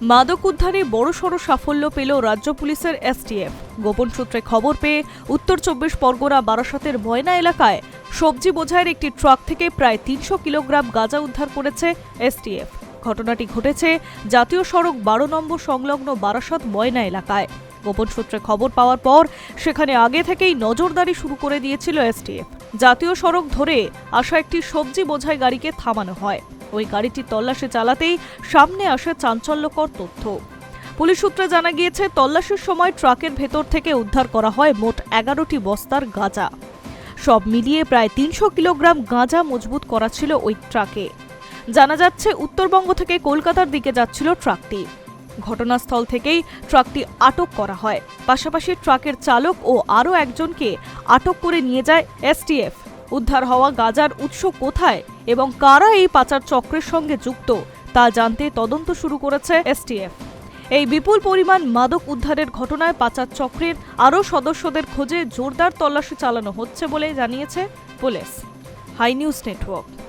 মাদক উদ্ধারে বড়সড় সাফল্য পেল রাজ্য পুলিশের এসটিএফ। গোপন সূত্রে খবর পেয়ে উত্তর চব্বিশ পরগনা বারাসতের ময়না এলাকায় সবজি বোঝাইয়ের একটি ট্রাক থেকে প্রায় তিনশো কিলোগ্রাম গাঁজা উদ্ধার করেছে এসটিএফ। ঘটনাটি ঘটেছে জাতীয় সড়ক বারো নম্বর সংলগ্ন বারাসত ময়না এলাকায়। গোপন সূত্রে খবর পাওয়ার পর সেখানে আগে থেকেই নজরদারি শুরু করে দিয়েছিল এসটিএফ। জাতীয় সড়ক ধরে আসা একটি সবজি বোঝাই গাড়িকে থামানো হয়। ওই গাড়িটি তল্লাশি চালাতেই সামনে আসে চাঞ্চল্যকর তথ্য। পুলিশ সূত্রে জানা গিয়েছে, তল্লাশির সময় ট্রাকের ভেতর থেকে উদ্ধার করা হয় মোট এগারোটি বস্তার গাঁজা। সব মিলিয়ে প্রায় তিনশো কিলোগ্রাম গাঁজা মজবুত করা ছিল ওই ট্রাকে। জানা যাচ্ছে, উত্তরবঙ্গ থেকে কলকাতার দিকে যাচ্ছিল ট্রাকটি। ঘটনাস্থল থেকেই ট্রাকটি আটক করা হয়। পাশাপাশি ট্রাকের চালক ও আরও একজনকে আটক করে নিয়ে যায় এসটিএফ। উদ্ধার হওয়া গাজার উৎস কোথায়? এবং কারা এই পাচার চক্রের সঙ্গে যুক্ত, তা জানতে তদন্ত শুরু করেছে এসটিএফ এই বিপুল পরিমাণ মাদক উদ্ধারের ঘটনায় পাচার চক্রের আরও সদস্যদের খোঁজে জোরদার তল্লাশি চালানো হচ্ছে বলে জানিয়েছে পুলিশ। High news network.